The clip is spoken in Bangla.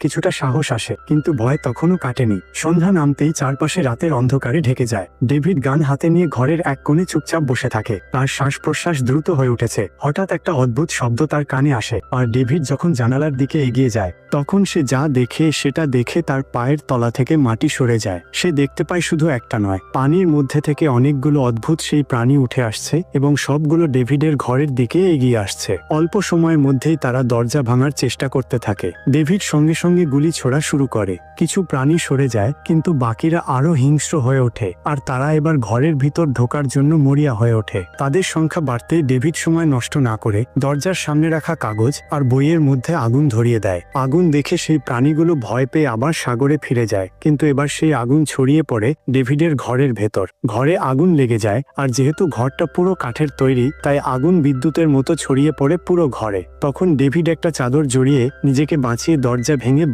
কিছুটা সাহস আসে, কিন্তু ভয় তখনও কাটেনি। সন্ধ্যা নামতেই চারপাশে রাতের অন্ধকারে ঢেকে যায়। ডেভিড গান হাতে নিয়ে ঘরের এক কোণে চুপচাপ বসে থাকে। তার শ্বাস প্রশ্বাস দ্রুত হয়ে উঠেছে। হঠাৎ একটা অদ্ভুত শব্দ তার কানে আসে, আর ডেভিড যখন জানালার দিকে এগিয়ে যায়, তখন সে যা দেখে সেটা দেখে তার পায়ের তলা থেকে মাটি সরে যায়। সে দেখতে পায় শুধু একটা নয়, পানির মধ্যে থেকে অনেকগুলো অদ্ভুত সেই প্রাণী উঠে আসছে এবং সবগুলো ডেভিডের ঘরের দিকে এগিয়ে আসছে। অল্প সময়ের মধ্যেই তারা দরজা ভাঙার চেষ্টা করতে থাকে। ডেভিড সঙ্গে সঙ্গে গুলি ছোড়া শুরু করে। কিছু প্রাণী সরে যায়, কিন্তু বাকিরা আরও হিংস্র হয়ে ওঠে, আর তারা এবার ঘরের ভিতর ঢোকার জন্য মরিয়া হয়ে ওঠে। তাদের সংখ্যা বাড়তে ডেভিড সময় নষ্ট না করে দরজার সামনে রাখা কাগজ আর বইয়ের মধ্যে আগুন ধরিয়ে দেয়। আগুন দেখে সেই প্রাণীগুলো ভয় পেয়ে আবার সাগরে ফিরে যায়, কিন্তু এবার সেই আগুন ছড়িয়ে পড়ে ডেভিডের ঘরের ভেতর। ঘরে আগুন লেগে যায়, আর যেহেতু ঘরটা পুরো কাঠের তৈরি, তাই আগুন বিদ্যুতের মতো ছড়িয়ে পড়ে পুরো ঘরে। তখন ডেভিড একটা চাদর জড়িয়ে নিজেকে বাঁচিয়ে দরজা ভেঙে